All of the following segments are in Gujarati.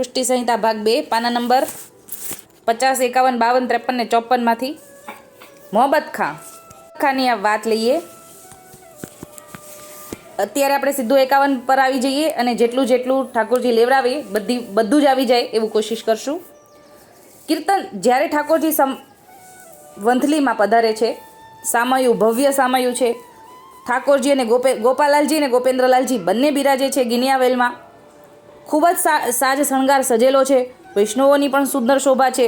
પુષ્ટિ સંહિતા ભાગ બે, પાના નંબર પચાસ, એકાવન, બાવન, ત્રેપન ને ચોપનમાંથી મોહબ્બત ખાં ખાની. આ વાત લઈએ. અત્યારે આપણે સીધું એકાવન પર આવી જઈએ અને જેટલું જેટલું ઠાકોરજી લેવડાવે, બધી, બધું જ આવી જાય એવું કોશિશ કરશું. કીર્તન જ્યારે ઠાકોરજી સમ, વંથલીમાં પધારે છે, સામયું, ભવ્ય સામયું છે, ઠાકોરજી અને ગોપે, ગોપાલાલજી અને ગોપેન્દ્રલાલજી બંને બિરાજે છે ગિનિયાવેલમાં. ખૂબ જ સાજ શણગાર સજેલો છે. વૈષ્ણવોની પણ સુંદર શોભા છે.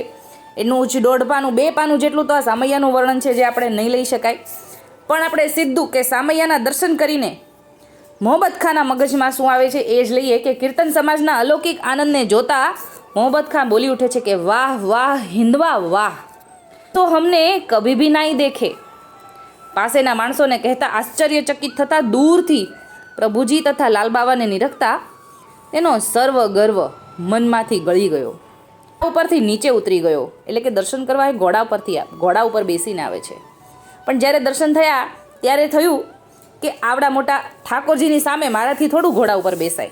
એનું જ દોઢ પાનું, બે પાનું જેટલું તો આ સામૈયાનું વર્ણન છે જે આપણે નહીં લઈ શકાય. પણ આપણે સીધું કે સામૈયાના દર્શન કરીને મોહબ્બત ખાના મગજમાં શું આવે છે એ જ લઈએ કે કીર્તન સમાજના અલૌકિક આનંદને જોતા મોહબ્બત ખાન બોલી ઉઠે છે કે વાહ વાહ હિન્દવા વાહ. તો હમને કભી ભી નાઈ દેખે. પાસેના માણસોને કહેતા આશ્ચર્યચકિત થતા દૂરથી પ્રભુજી તથા લાલબાવાને નિરખતા તેનો સર્વ ગર્વ મનમાંથી ગળી ગયો. ઉપરથી નીચે ઉતરી ગયો. એટલે કે દર્શન કરવા એ ઘોડા પરથી ઘોડા ઉપર બેસીને આવે છે. પણ જ્યારે દર્શન થયા, ત્યારે થયું કે આવડા મોટા ઠાકોરજીની સામે મારાથી થોડું ઘોડા ઉપર બેસાય.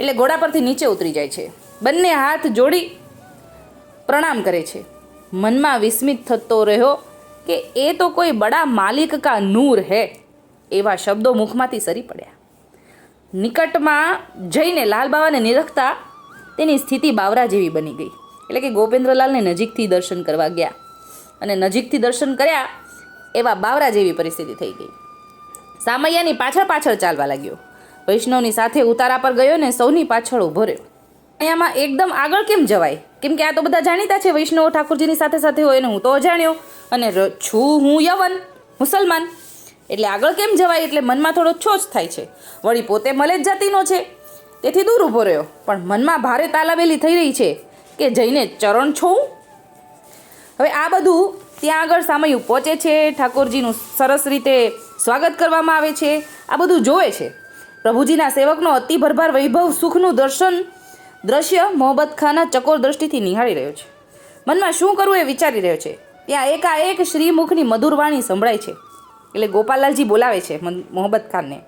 એટલે ઘોડા પરથી નીચે ઉતરી જાય છે. બંને હાથ જોડી પ્રણામ કરે છે. મનમાં વિસ્મિત થતો રહ્યો કે એ તો કોઈ બડા માલિક કા નૂર હે, એવા શબ્દો મુખમાંથી સરી પડ્યા. નિકટમાં જઈને લાલબાવાને નિરખતા તેની સ્થિતિ બાવરા જેવી બની ગઈ. એટલે કે ગોપેન્દ્રલાલને નજીકથી દર્શન કરવા ગયા. અને નજીકથી દર્શન કર્યા એવા બાવરા જેવી પરિસ્થિતિ થઈ ગઈ. સામૈયાની પાછળ પાછળ ચાલવા લાગ્યો. વૈષ્ણવની સાથે ઉતારા પર ગયો ને સૌની પાછળ ઊભો રહ્યો. અહીંયામાં એકદમ આગળ કેમ જવાય? કેમ કે આ તો બધા જાણીતા છે, વૈષ્ણવ ઠાકોરજીની સાથે સાથે હોય અને હું તો અજાણ્યો. અને છું હું યવન, મુસલમાન. એટલે આગળ કેમ જવાય? એટલે મનમાં થોડો છોચ થાય છે. વળી પોતે મલે જ જાતિનો છે. તેથી દૂર ઊભો રહ્યો. પણ મનમાં ભારે તાલાવેલી થઈ રહી છે કે જઈને ચરણ છોઉં હવે આ બધું ત્યાં આગળ સામયું પહોંચે છે. ઠાકોરજીનું સરસ રીતે સ્વાગત કરવામાં આવે છે. આ બધું જોવે છે. પ્રભુજીના સેવકનો અતિ ભરભાર વૈભવ સુખનું દર્શન દ્રશ્ય મોહબ્બત ખાના ચકોર દ્રષ્ટિથી નિહાળી રહ્યો છે. મનમાં શું કરવું એ વિચારી રહ્યો છે. ત્યાં એકાએક શ્રીમુખની મધુર વાણી સંભળાય છે. એટલે ગોપાલાલજી બોલાવે છે મોહબ્બત ખાનને.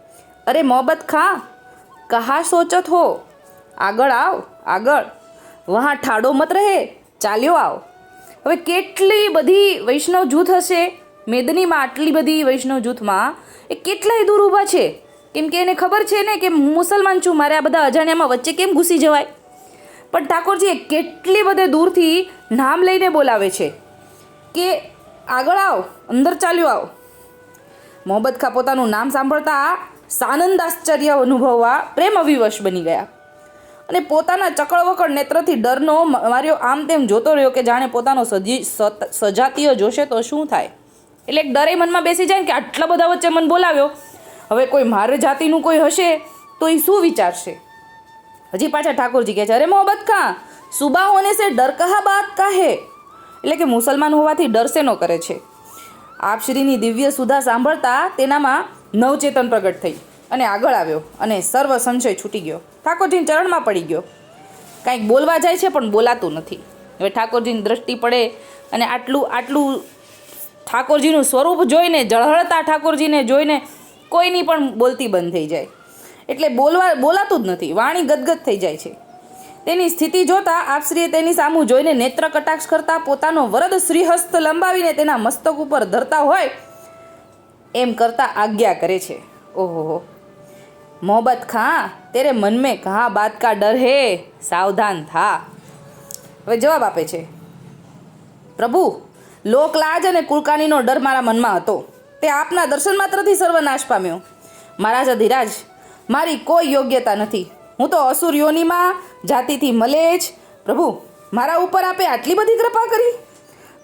અરે મોહબ્બત ખાં, કહા સોચત હો. આગળ આવ, આગળ. વહાં ઠાડો મત રહે, ચાલ્યો આવ. હવે કેટલી બધી વૈષ્ણવ જૂથ હશે? મેદનીમાં આટલી બધી વૈષ્ણવ જૂથમાં એ કેટલાય દૂર ઊભા છે? કેમ કે એને ખબર છે ને કે હું મુસલમાન છું, મારે આ બધા અજાણ્યામાં વચ્ચે કેમ ઘૂસી જવાય? પણ ઠાકોરજીએ કેટલી બધે દૂરથી નામ લઈને બોલાવે છે. કે આગળ આવ, અંદર ચાલ્યો આવ. મોહબ્બત ખા પોતાનું નામ સાંભળતા સાનંદ આશ્ચર્ય અનુભવવા પ્રેમ અવિવશ બની ગયા. અને પોતાના ચકળવકળ નેત્રથી ડરનો માર્યો આમ તેમ જોતો રહ્યો કે જાણે પોતાનો સજી સજાતીય જોશે તો શું થાય? એટલે ડરે મનમાં બેસી જાય ને કે આટલા બધા વચ્ચે મને બોલાવ્યો. હવે કોઈ મારે જાતિનું કોઈ હશે તો એ શું વિચારશે? હજી પાછા ઠાકોરજી કહે છે, અરે મોહબ્બત ખા સુબા હોને સે ડર કહા બાત કાહે. એટલે કે મુસલમાન હોવાથી ડરશે નો કરે છે. આપશ્રીની દિવ્ય સુધા સાંભળતા તેનામાં નવચેતન પ્રગટ થઈ અને આગળ આવ્યો અને સર્વ સંશય છૂટી ગયો. ઠાકોરજીની ચરણમાં પડી ગયો. કાંઈક બોલવા જાય છે, પણ બોલાતું નથી. હવે ઠાકોરજીની દ્રષ્ટિ પડે અને આટલું આટલું ઠાકોરજીનું સ્વરૂપ જોઈને, જળહળતા ઠાકોરજીને જોઈને કોઈની પણ બોલતી બંધ થઈ જાય. એટલે બોલવા, બોલાતું જ નથી. વાણી ગદગદ થઈ જાય છે. તેની સ્થિતિ જોતા આપશ્રીએ તેની સામું જોઈને નેત્ર કટાક્ષ કરતા પોતાનો વરદ શ્રીહસ્ત લંબાવીને તેના મસ્તક ઉપર ધરતા હોય એમ કરતા આજ્ઞા કરે છે. ઓહો મોહબ્બત ખા, તેરે મન મેં કહા બાત કા ડર હે, સાવધાન થા. હવે જવાબ આપે છે. પ્રભુ લોકલાજ અને કુલકાનીનો ડર મારા મનમાં હતો. તે આપના દર્શન માત્રથી સર્વનાશ પામ્યો. મહારાજ અધિરાજ, મારી કોઈ યોગ્યતા નથી. હું તો અસુર યોનિમાં, જાતિથી મલેજ. પ્રભુ, મારા ઉપર આપે આટલી બધી કૃપા કરી?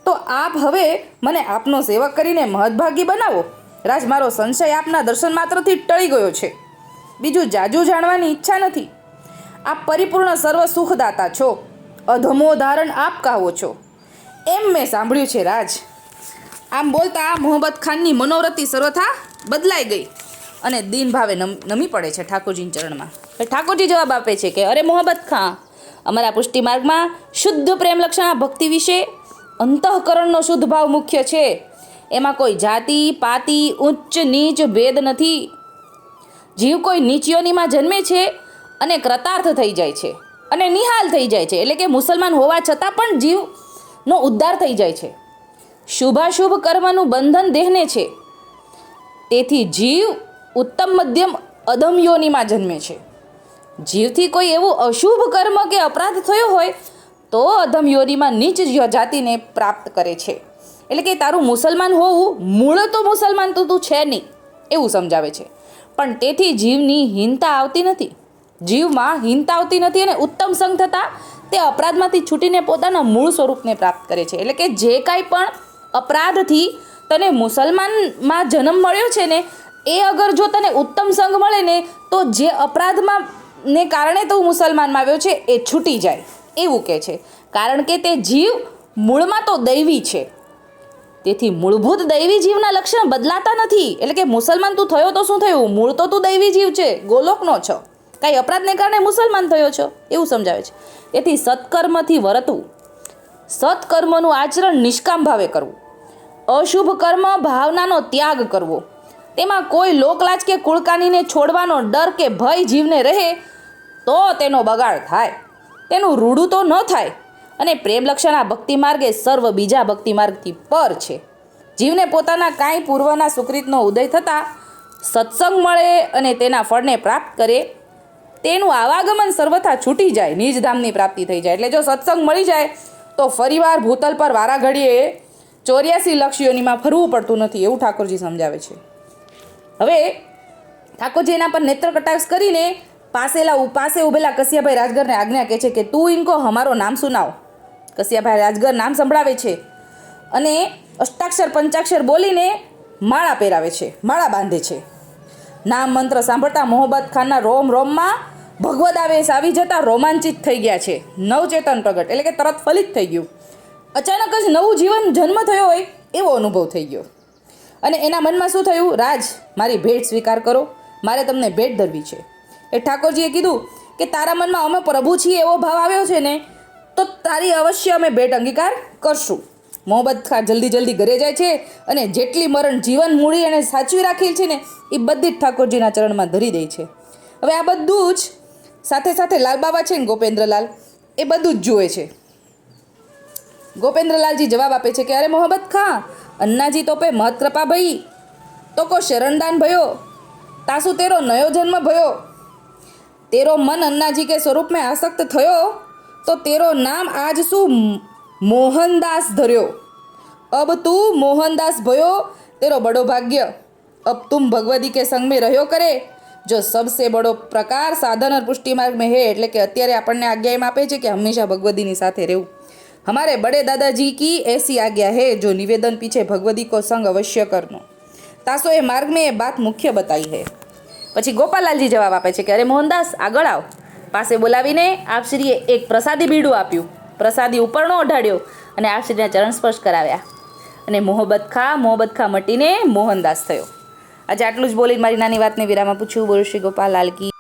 તો આપ હવે મને આપનો સેવક કરીને મહદભાગી બનાવો. રાજ, મારો સંશય આપના દર્શન માત્રથી ટળી ગયો છે. બીજું જાજુ જાણવાની ઈચ્છા નથી. આપ પરિપૂર્ણ સર્વ સુખદાતા છો. અધમો ધારણ આપ કહો છો. એમ મેં સાંભળ્યું છે, રાજ. આમ બોલતા મોહબ્બત ખાનની મનોવૃત્તિ સર્વથા બદલાઈ ગઈ અને દિન ભાવે નમી પડે છે ઠાકોરજીના ચરણમાં. ઠાકોરજી જવાબ આપે છે કે અરે મોહબ્બત ખાં અમારા પુષ્ટિ માર્ગમાં શુદ્ધ પ્રેમ લક્ષણા ભક્તિ વિશે અંતઃકરણનો શુદ્ધ ભાવ મુખ્ય છે. એમાં કોઈ જાતિ, પાતિ, ઉચ્ચ, નીચ ભેદ નથી. જીવ કોઈ નીચયોનીમાં જન્મે છે અને કૃતાર્થ થઈ જાય છે અને નિહાલ થઈ જાય છે. એટલે કે મુસલમાન હોવા છતાં પણ જીવનો ઉદ્ધાર થઈ જાય છે. શુભાશુભ કર્મનું બંધન દેહને છે. તેથી જીવ ઉત્તમ મધ્યમ અધમ યોનિમાં જન્મે છે. જીવથી કોઈ એવું અશુભ કર્મ કે અપરાધ થયો હોય, તો અધમ યોનિમાં નીચ જાતિને પ્રાપ્ત કરે છે. એટલે કે તારું મુસલમાન હોવું, મૂળ તો મુસલમાન તો તું છે નહીં, એવું સમજાવે છે. પણ તેથી જીવની હીનતા આવતી નથી. જીવમાં હીનતા આવતી નથી અને ઉત્તમ સંગ થતાં તે અપરાધમાંથી છૂટીને પોતાના મૂળ સ્વરૂપને પ્રાપ્ત કરે છે. એટલે કે જે કાંઈ પણ અપરાધથી તને મુસલમાનમાં જન્મ મળ્યો છે ને, એ અગર જો તને ઉત્તમ સંગ મળે ને, તો જે અપરાધમાં ને કારણે તું મુસલમાનમાં આવ્યો છે, એ છૂટી જાય, એવું કહે છે. કારણ કે તે જીવ મૂળમાં તો દૈવી છે. તેથી મૂળભૂત દૈવી જીવના લક્ષણ બદલાતા નથી. એટલે કે મુસલમાન તું થયો તો શું થયું? મૂળ તો તું દૈવી જીવ છે, ગોલોકનો છો. કાંઈ અપરાધને કારણે મુસલમાન થયો છો? એવું સમજાવે છે. તેથી સત્કર્મથી વરતવું સત્કર્મનું આચરણ નિષ્કામ ભાવે કરવું. અશુભ કર્મ ભાવનાનો ત્યાગ કરવો. તેમાં કોઈ લોકલાજ કે કુળકાનીને છોડવાનો ડર કે ભય જીવને રહે, તો તેનો બગાડ થાય. તેનું રૂડું તો ન થાય, અને પ્રેમલક્ષણ આ ભક્તિ માર્ગ એ સર્વ બીજા ભક્તિ માર્ગથી પર છે. જીવને પોતાના કાંઈ પૂર્વના સુકૃતનો ઉદય થતાં સત્સંગ મળે અને તેના ફળને પ્રાપ્ત કરે, તેનું આવાગમન સર્વથા છૂટી જાય, નિજધામની પ્રાપ્તિ થઈ જાય. એટલે જો સત્સંગ મળી જાય, તો ફરીવાર ભૂતલ પર વારાઘડીએ ચોર્યાસી લક્ષ્યોનીમાં ફરવું પડતું નથી, એવું ઠાકોરજી સમજાવે છે. હવે ઠાકોરજી એના પર નેત્ર કટાક્ષ કરીને પાસેલા પાસે ઉભેલા કસિયાભાઈ રાજગરને આજ્ઞા કહે છે કે તું ઇનકો હમારો નામ સુનાવ. કસિયાભાઈ રાજગર નામ સંભળાવે છે અને અષ્ટાક્ષર પંચાક્ષર બોલીને માળા પહેરાવે છે, માળા બાંધે છે. નામ મંત્ર સાંભળતા મોહબ્બત ખાનના રોમ રોમમાં ભગવદ આવેશ આવી જતા રોમાંચિત થઈ ગયા છે. નવચેતન પ્રગટ, એટલે કે તરત ફલિત થઈ ગયું. અચાનક જ નવું જીવન જન્મ થયો હોય એવો અનુભવ થઈ ગયો. અને એના મનમાં શું થયું? રાજ, મારી ભેટ સ્વીકાર કરો. મારે તમને ભેટ ધરવી છે. એ ઠાકોરજીએ કીધું કે, તારા મનમાં અમે પ્રભુ છીએ એવો ભાવ આવ્યો છે ને, તો તારી અવશ્ય અમે ભેટ અંગીકાર કરશું. મોહબ્બત ખાન જલ્દી જલ્દી ઘરે જાય છે અને જેટલી મરણ જીવન મૂડી અને સાચવી રાખેલ છે ને, એ બધી જ ઠાકોરજીના ચરણમાં ધરી દે છે. હવે આ બધું જ સાથે સાથે લાલબાબા છે ને ગોપેન્દ્રલાલ, એ બધું જ જુએ છે. ગોપેન્દ્રલાલજી જવાબ આપે છે કે અરે મોહબ્બત ખાં, અન્નાજી તોપે મહત કૃપા ભઈ તો કો શરણદાન ભયો, તાસુ તેરો નયો જન્મ ભયો. તેરો મન અન્નાજી કે સ્વરૂપમાં આસક્ત થયો, તો તેરો નામ આજ શું મોહનદાસ ધર્યો? અબ તું મોહનદાસ ભયો, તેરો બડો ભાગ્ય. અબ તું ભગવદી કે સંગમે રહ્યો કરે, જો સબસે બડો પ્રકાર સાધન પુષ્ટિ માર્ગ મેં હે, એટલે કે અત્યારે આપણને આજ્ઞા એમ આપે છે કે હંમેશા ભગવદીની સાથે રહેવું. हमारे बड़े दादाजी की ऐसी आज्ञा है जो निवेदन पीछे भगवदी को संग अवश्य करनो तासो એ માર્ગ મેં એ બાત મુખ્ય બતાવી है પછી ગોપાલાલજી જવાબ આપે છે કે અરે મોહનદાસ આગળ આવ પાસે બોલાવીને આપશ્રીએ એક પ્રસાદી બીડું આપ્યું પ્રસાદી ઉપરનો ઓઢાડ્યો અને આપશ્રીના ચરણ સ્પર્શ કરાવ્યા અને મોહબ્બત ખા મોહબ્બત ખા મટીને મોહનદાસ થયો આજે આટલું જ બોલીને મારી નાની વાતને વિરામાં પૂછ્યું બોલ શ્રી ગોપાલ લાલ કી